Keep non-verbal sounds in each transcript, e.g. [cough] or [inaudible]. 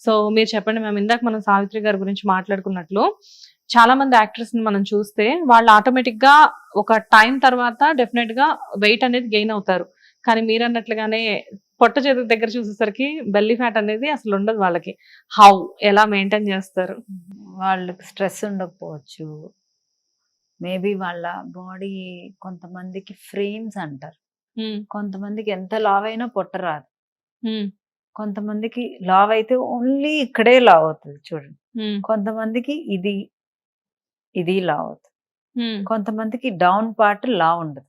So మీరు చెప్పండి మేము ఇందాక మనం సావిత్రి గారి గురించి మాట్లాడుకున్నట్లు చాలా మంది యాక్టర్స్ని మనం చూస్తే వాళ్ళు ఆటోమేటిక్గా ఒక టైం తర్వాత డెఫినెట్గా వెయిట్ అనేది గెయిన్ అవుతారు. కానీ మీరు అన్నట్లుగానే పొట్ట చేతి దగ్గర చూసేసరికి బెల్లీ ఫ్యాట్ అనేది అసలు ఉండదు వాళ్ళకి. హౌ ఎలా మెయింటైన్ చేస్తారు? వాళ్ళకి స్ట్రెస్ ఉండకపోవచ్చు. మేబీ వాళ్ళ బాడీ కొంతమందికి ఫ్రేమ్స్ అంటారు. ఉమ్, కొంతమందికి ఎంత లావ్ అయినా పొట్ట రాదు. ఉమ్, కొంతమందికి లావ్ అయితే ఓన్లీ ఇక్కడే లావ్ అవుతుంది చూడండి. కొంతమందికి ఇది ఇది లావ్ అవుతుంది. కొంతమందికి డౌన్ పార్ట్ లావ్ ఉండదు.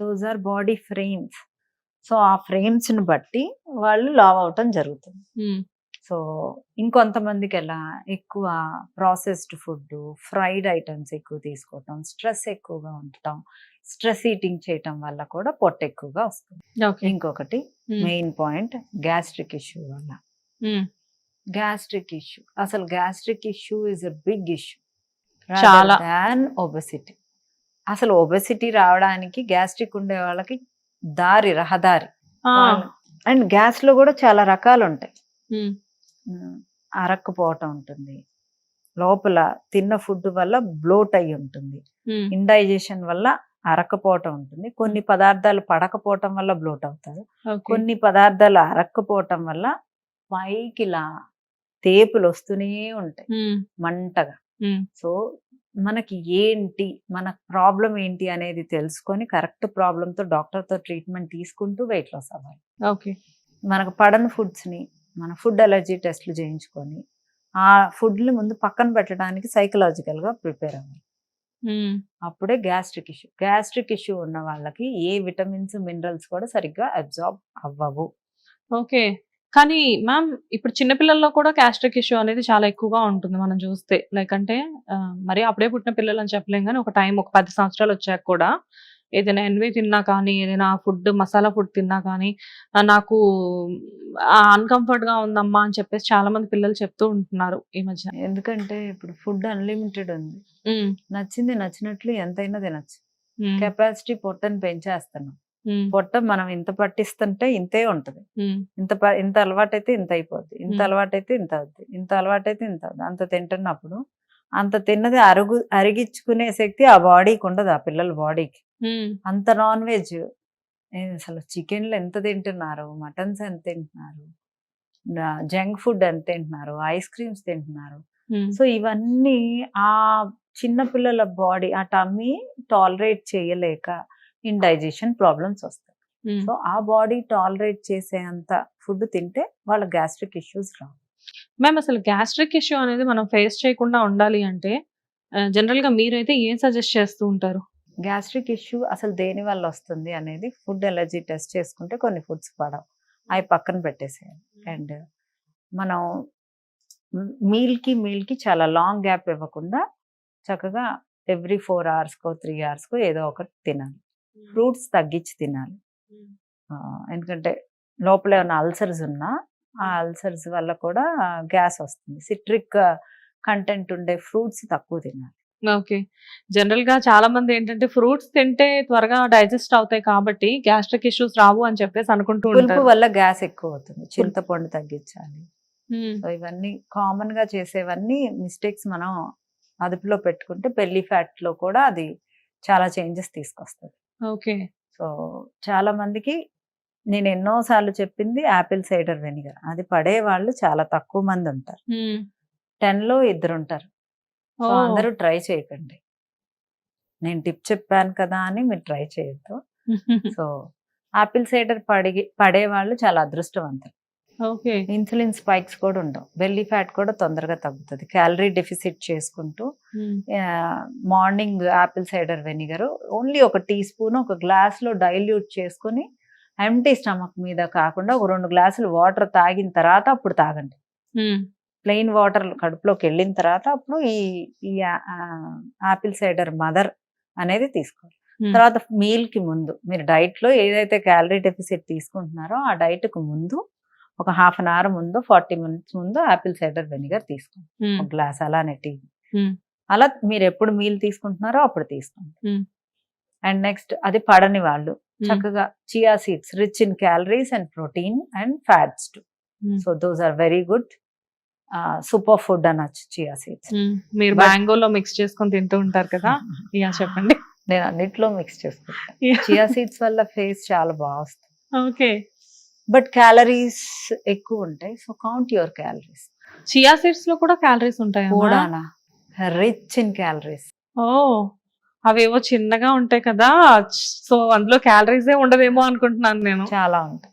Those are body frames so ఆ ఫ్రేమ్స్ని బట్టి వాళ్ళు లావ్ అవటం జరుగుతుంది. సో ఇంకొంతమందికి ఎలా ఎక్కువ ప్రాసెస్డ్ ఫుడ్ ఫ్రైడ్ ఐటమ్స్ ఎక్కువ తీసుకోవటం స్ట్రెస్ ఎక్కువగా ఉండటం స్ట్రెస్ ఈటింగ్ చేయటం వల్ల కూడా పొట్ట ఎక్కువగా వస్తుంది. ఇంకొకటి మెయిన్ పాయింట్ గ్యాస్ట్రిక్ ఇష్యూ వల్ల. Gastric issue. అసలు gastric issue is a big issue. చాలా. దాన్ ఒబెసిటీ అసలు ఒబెసిటీ రావడానికి గ్యాస్ట్రిక్ ఉండే వాళ్ళకి దారి రహదారి. అండ్ గ్యాస్లో కూడా చాలా రకాలు ఉంటాయి అరక్కపోవటం ఉంటుంది. లోపల తిన్న ఫుడ్ వల్ల బ్లోట్ అయి ఉంటుంది. ఇండైజేషన్ వల్ల అరక్కపోవటం ఉంటుంది. కొన్ని పదార్థాలు పడకపోవటం వల్ల బ్లోట్ అవుతారు. కొన్ని పదార్థాలు అరక్కపోవటం వల్ల పైకిలా తేపులు వస్తూనే ఉంటాయి. మంటగా. సో మనకి ఏంటి మన ప్రాబ్లం ఏంటి అనేది తెలుసుకొని కరెక్ట్ ప్రాబ్లంతో డాక్టర్తో ట్రీట్మెంట్ తీసుకుంటూ వెయిట్ లాస్ అవ్వాలి. ఓకే. మనకు పడని ఫుడ్స్ని మన ఫుడ్ అలర్జీ టెస్ట్లు చేయించుకొని ఆ ఫుడ్ని ముందు పక్కన పెట్టడానికి సైకలాజికల్గా ప్రిపేర్ అవ్వాలి. అప్పుడే గ్యాస్ట్రిక్ ఇష్యూ గ్యాస్ట్రిక్ ఇష్యూ ఉన్న వాళ్ళకి ఏ విటమిన్స్ మినరల్స్ కూడా సరిగ్గా అబ్జార్బ్ అవ్వవు. ఓకే. కానీ మ్యామ్ ఇప్పుడు చిన్నపిల్లల్లో కూడా క్యాస్ట్రిక్ ఇష్యూ అనేది చాలా ఎక్కువగా ఉంటుంది మనం చూస్తే. లైక్ అంటే ఆ, మరి అప్పుడే పుట్టిన పిల్లలు అని చెప్పలేం కానీ ఒక టైం ఒక పది సంవత్సరాలు వచ్చాక కూడా ఏదైనా ఎన్వి తిన్నా కానీ ఏదైనా ఫుడ్ మసాలా ఫుడ్ తిన్నా కానీ నాకు అన్కంఫర్ట్గా ఉందమ్మా అని చెప్పేసి చాలా మంది పిల్లలు చెప్తూ ఉంటున్నారు ఈ మధ్య. ఎందుకంటే ఇప్పుడు ఫుడ్ అన్లిమిటెడ్ ఉంది. నచ్చింది నచ్చినట్లు ఎంతైనా తినచ్చు. కెపాసిటీ పొట్టని పెంచేస్తున్నాం. పొట్ట మనం ఇంత పట్టిస్తుంటే ఇంతే ఉంటది. ఇంత ఇంత అలవాటైతే ఇంత అయిపోద్ది. ఇంత. అలవాటైతే ఇంత అవుద్ది. ఇంత అలవాటైతే ఇంత అవుద్ది. అంత తింటున్నప్పుడు అంత తిన్నది అరుగు అరిగించుకునే శక్తి ఆ బాడీకి ఉండదు ఆ పిల్లల బాడీకి. అంత నాన్ వెజ్ అసలు చికెన్లు ఎంత తింటున్నారు? మటన్స్ ఎంత తింటున్నారు? జంక్ ఫుడ్ ఎంత తింటున్నారు? ఐస్ క్రీమ్స్ తింటున్నారు. సో ఇవన్నీ ఆ చిన్న పిల్లల బాడీ ఆ టమ్మీ టాలరేట్ చేయలేక ఇండైజేషన్ ప్రాబ్లమ్స్ వస్తాయి. సో ఆ బాడీ టాలరేట్ చేసేంత ఫుడ్ తింటే వాళ్ళ గ్యాస్ట్రిక్ ఇష్యూస్ రావు. మ్యామ్ అసలు గ్యాస్ట్రిక్ ఇష్యూ అనేది మనం ఫేస్ చేయకుండా ఉండాలి అంటే జనరల్గా మీరైతే ఏం సజెస్ట్ చేస్తూ ఉంటారు? గ్యాస్ట్రిక్ ఇష్యూ అసలు దేని వల్ల వస్తుంది అనేది ఫుడ్ ఎలర్జీ టెస్ట్ చేసుకుంటే కొన్ని ఫుడ్స్ పడవు. అవి పక్కన పెట్టేసేయాలి అండ్ మనం మీల్కి మీల్కి చాలా లాంగ్ గ్యాప్ ఇవ్వకుండా చక్కగా ఎవ్రీ ఫోర్ అవర్స్కో త్రీ అవర్స్కో ఏదో ఒకటి తినాలి. ఫ్రూట్స్ తగ్గించి తినాలి. ఆ, ఎందుకంటే లోపల ఏమైనా అల్సర్స్ ఉన్నా ఆ అల్సర్స్ వల్ల కూడా గ్యాస్ వస్తుంది. సిట్రిక్ కంటెంట్ ఉండే ఫ్రూట్స్ తక్కువ తినాలి. ఓకే. జనరల్గా చాలా మంది ఏంటంటే ఫ్రూట్స్ తింటే త్వరగా డైజెస్ట్ అవుతాయి కాబట్టి గ్యాస్ట్రిక్ ఇష్యూస్ రావు అని చెప్పేసి అనుకుంటూ పులుపు వల్ల గ్యాస్ ఎక్కువ అవుతుంది. చింతపండు తగ్గించాలి. సో ఇవన్నీ కామన్గా చేసేవన్నీ మిస్టేక్స్ మనం అదుపులో పెట్టుకుంటే పెళ్ళి ఫ్యాట్లో కూడా అది చాలా చేంజెస్ తీసుకొస్తుంది. ఓకే. సో చాలా మందికి నేను ఎన్నో సార్లు చెప్పింది యాపిల్ సైడర్ వెనిగర్. అది పడే వాళ్ళు చాలా తక్కువ మంది ఉంటారు. టెన్లో ఇద్దరు ఉంటారు అందరూ ట్రై చేయకండి. నేను టిప్ చెప్పాను కదా అని మీరు ట్రై చేయొద్దు. [laughs] సో ఆపిల్ సైడర్ పడి పడే వాళ్ళు చాలా అదృష్టవంతులు. ఇన్సులిన్ స్పైక్స్ కూడా ఉండవు. బెల్లీ ఫ్యాట్ కూడా తొందరగా తగ్గుతుంది. క్యాలరీ డెఫిసిట్ చేసుకుంటూ morning apple cider vinegar only ఒక టీ స్పూన్ ఒక గ్లాస్లో డైల్యూట్ చేసుకొని ఎంటీ స్టమక్ మీద కాకుండా ఒక రెండు గ్లాసులు వాటర్ తాగిన తర్వాత అప్పుడు తాగండి. ప్లెయిన్ వాటర్ కడుపులోకి వెళ్ళిన తర్వాత అప్పుడు ఈ ఈ ఆపిల్ సైడర్ మదర్ అనేది తీసుకోవాలి. తర్వాత మీల్కి ముందు మీరు డైట్లో ఏదైతే క్యాలరీ డెఫిసిట్ తీసుకుంటున్నారో ఆ డైట్కు ముందు ఒక హాఫ్ అన్ అవర్ ముందు ఫార్టీ మినిట్స్ ముందు ఆపిల్ సైడర్ వెనిగర్ తీసుకోండి. ఒక గ్లాస్ అలానే టీ. అలా మీరు ఎప్పుడు మీల్ తీసుకుంటున్నారో అప్పుడు తీసుకోండి. అండ్ నెక్స్ట్ అది పడని వాళ్ళు. ఉమ్, చక్కగా chia seeds rich in calories and protein and fats too so those are very good super food అనొచ్చు చియా సీడ్స్. మీరు మ్యాంగోలో మిక్స్ చేసుకొని తింటూ ఉంటారు కదా? [laughs] ఇక చెప్పండి. నేను అన్నిట్లో మిక్స్ చేసుకుంటాను. చియా సీడ్స్ వల్ల ఫేస్ చాలా బాగా వస్తుంది. ఓకే. బట్ క్యాలరీస్ ఎక్కువ ఉంటాయి so count your calories chia సీడ్స్లో కూడా క్యాలరీస్ ఉంటాయి కూడానా? రిచ్ ఇన్ క్యాలరీస్ ఓ. అవేవో చిన్నగా ఉంటాయి కదా సో అందులో క్యాలరీస్ ఏ ఉండదేమో అనుకుంటున్నాను నేను. చాలా ఉంటాయి.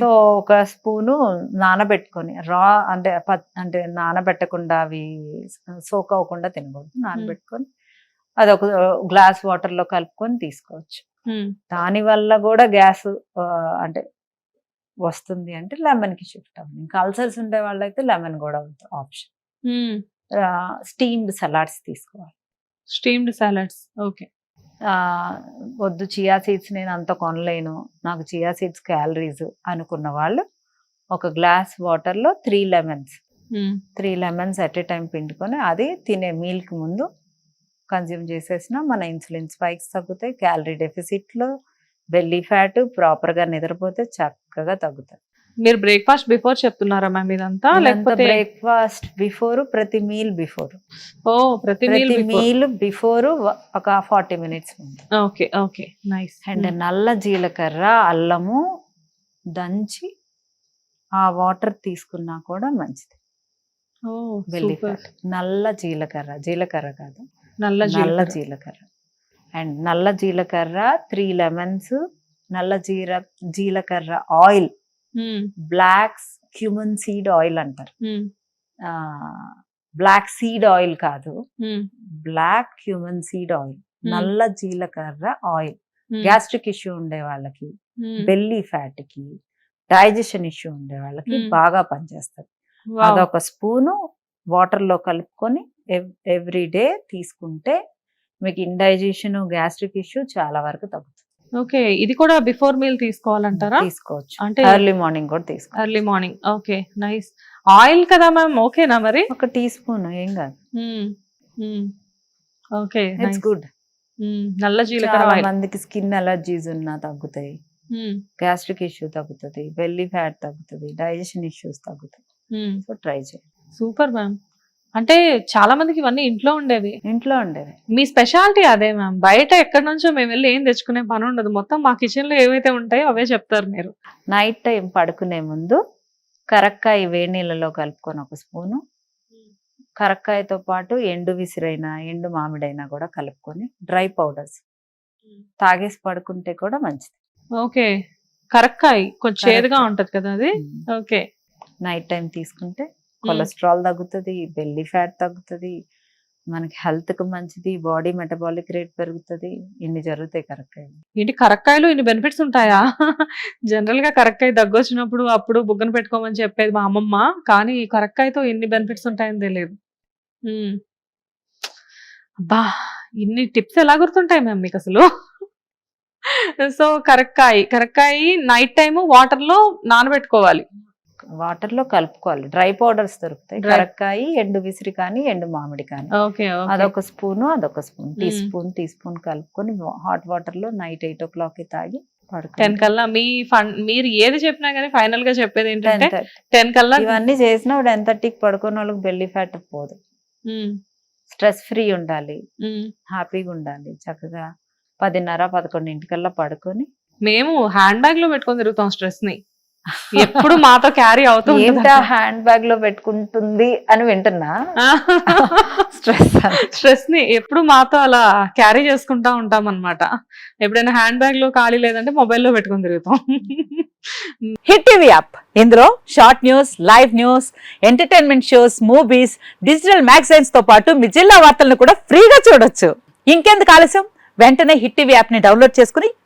సో ఒక స్పూను నానబెట్టుకొని రా అంటే అంటే నానబెట్టకుండా అవి సోక్ అవ్వకుండా తినకూడదు. నానబెట్టుకొని అది ఒక గ్లాస్ వాటర్లో కలుపుకొని తీసుకోవచ్చు. మ్మ్. దాని వల్ల కూడా గ్యాస్ అంటే వస్తుంది అంటే లెమన్కి షిఫ్ట్ అవ్వండి ఇంకా అల్సర్స్ ఉండే వాళ్ళైతే లెమన్ కూడా ఆప్షన్. స్టీమ్డ్ సలాడ్స్ తీసుకోవాలి. Steamed salads. ఓకే. వద్దు చియా సీడ్స్ నేను అంత కొనలేను. నాకు చియా సీడ్స్ క్యాలరీస్ అనుకున్న వాళ్ళు ఒక గ్లాస్ వాటర్లో three lemons. Three lemons at a time పిండుకొని అది తినే మీల్కి ముందు కన్జ్యూమ్ చేసేసిన మన ఇన్సులిన్ స్పైక్స్ తగ్గుతాయి క్యాలరీ డెఫిసిట్లో బెల్లీ ఫ్యాట్ ప్రాపర్గా నిద్రపోతే చక్కగా తగ్గుతాయి. మీరు బ్రేక్ఫాస్ట్ బిఫోర్ చెప్తున్నారా మ్యామ్ ఇదంతా? లేకపోతే బ్రేక్ఫాస్ట్ బిఫోర్ ప్రతి మీల్ బిఫోర్ ఓ ప్రతి మీల్ బిఫోర్ ఒక forty minutes okay okay. Nice and నల్ల జీలకర్ర అల్లము దంచి ఆ వాటర్ తీసుకున్నా కూడా మంచిది. నల్ల జీలకర్ర జీలకర్ర కాదు. నల్ల నల్ల జీలకర్ర. అండ్ నల్ల జీలకర్ర త్రీ లెమన్స్ నల్ల జీర జీలకర్ర oil. Black cumin seed oil అంటారు. బ్లాక్ సీడ్ ఆయిల్ కాదు. బ్లాక్ క్యూమన్ సీడ్ ఆయిల్ నల్ల జీలకర్ర ఆయిల్. గ్యాస్ట్రిక్ ఇష్యూ ఉండే వాళ్ళకి. బెల్లీ ఫ్యాట్కి డైజెషన్ ఇష్యూ ఉండే వాళ్ళకి. బాగా పనిచేస్తుంది. అదొక స్పూను వాటర్లో కలుపుకొని ఎవ్రీ డే తీసుకుంటే మీకు ఇండైజెషన్ గ్యాస్ట్రిక్ ఇష్యూ చాలా వరకు తగ్గుతుంది ఓకే ఇది కూడా బిఫోర్ మీల్ తీసుకోవాలంటారా? తీసుకోవచ్చు. అంటే ఎర్లీ మార్నింగ్ కూడా తీసుకోవచ్చు. Early morning. Okay nice. Oil కదా మ్యామ్ ఓకేనా మరి? ఒక టీ స్పూన్ ఏం కాదు. ఓకే ఇట్స్ గుడ్ నల్ల జీలకర్ర మందికి స్కిన్ అలర్జీస్ ఉన్నా తగ్గుతాయి. గ్యాస్ట్రిక్ ఇష్యూ తగ్గుతుంది బెల్లీ ఫ్యాట్ తగ్గుతుంది డైజెషన్ ఇష్యూస్ తగ్గుతాయి. సో ట్రై చేయండి. Super ma'am. అంటే చాలా మందికి ఇవన్నీ ఇంట్లో ఉండేవి. ఇంట్లో ఉండేవి. మీ స్పెషాలిటీ అదే మ్యామ్. బయట ఎక్కడి నుంచో మేము వెళ్ళి ఏం తెచ్చుకునే పని ఉండదు. మొత్తం మా కిచెన్లో ఏవైతే ఉంటాయో అవే చెప్తారు మీరు. నైట్ టైం పడుకునే ముందు కరక్కాయ వేడి నీళ్ళలో కలుపుకొని ఒక స్పూను కరక్కాయతో పాటు ఎండు విసిరైనా ఎండు మామిడైనా కూడా కలుపుకొని డ్రై పౌడర్స్ తాగేసి పడుకుంటే కూడా మంచిది. ఓకే. కరక్కాయ కొంచెం చేదుగా. ఉంటది కదా అది? ఓకే. నైట్ టైం తీసుకుంటే కొలెస్ట్రాల్ తగ్గుతుంది బెల్లీ ఫ్యాట్ తగ్గుతుంది మనకి హెల్త్కి మంచిది బాడీ మెటబాలిక్ రేట్ పెరుగుతుంది ఇన్ని జరుగుతాయి కరక్కాయ ఏంటి కరక్కాయలు ఇన్ని బెనిఫిట్స్ ఉంటాయా? జనరల్గా కరక్కాయ దగ్గు వచ్చినప్పుడు అప్పుడు బుగ్గన పెట్టుకోమని చెప్పేది మా అమ్మమ్మ కానీ కరక్కాయతో ఇన్ని బెనిఫిట్స్ ఉంటాయని తెలియదు. అబ్బా! ఇన్ని టిప్స్ ఎలా గుర్తుంటాయి మ్యామ్ మీకు అసలు? సో కరక్కాయ కరక్కాయ నైట్ టైం వాటర్లో నానబెట్టుకోవాలి. వాటర్లో కలుపుకోవాలి. డ్రై పౌడర్స్ దొరుకుతాయి. కరక్కాయ ఎండు విసిరి కానీ ఎండు మామిడి కానీ. అదొక స్పూను అదొక spoon. Tea. Spoon tea spoon కలుపుకొని హాట్ వాటర్లో నైట్ ఎయిట్ ఓ క్లాక్కి తాగి టెన్ కల్లా మీ ఫన్ మీరు ఏది చెప్పినా కానీ ఫైనల్గా చెప్పేది ఏంటంటే టెన్ కల్లా ఇవన్నీ చేసినా టెన్ థర్టీకి పడుకున్న వాళ్ళకి బెల్లీ ఫ్యాట్ పోదు. స్ట్రెస్ ఫ్రీ ఉండాలి. హ్యాపీగా ఉండాలి. చక్కగా పదిన్నర పదకొండింటికల్లా పడుకొని మేము హ్యాండ్ బ్యాగ్లో పెట్టుకొని తిరుగుతాం స్ట్రెస్ని. ఎప్పుడు మాతో క్యారీ అవుతూ ఏమిటా హ్యాండ్ బ్యాగ్లో పెట్టుకుంటుంది అని వింటున్నా. స్ట్రెస్. స్ట్రెస్ని ఎప్పుడు మాతో అలా క్యారీ చేసుకుంటా ఉంటాం అన్నమాట ఎప్పుడైనా హ్యాండ్ బ్యాగ్లో ఖాళీ లేదంటే మొబైల్లో పెట్టుకొని తిరుగుతాం. Hit TV app. ఇందులో short news live news entertainment shows movies digital మ్యాగజైన్స్తో పాటు మీ జిల్లా వార్తలను కూడా ఫ్రీగా చూడొచ్చు. ఇంకెందుకు ఆలస్యం? వెంటనే హిట్ టీవీ యాప్ని డౌన్లోడ్ చేసుకుని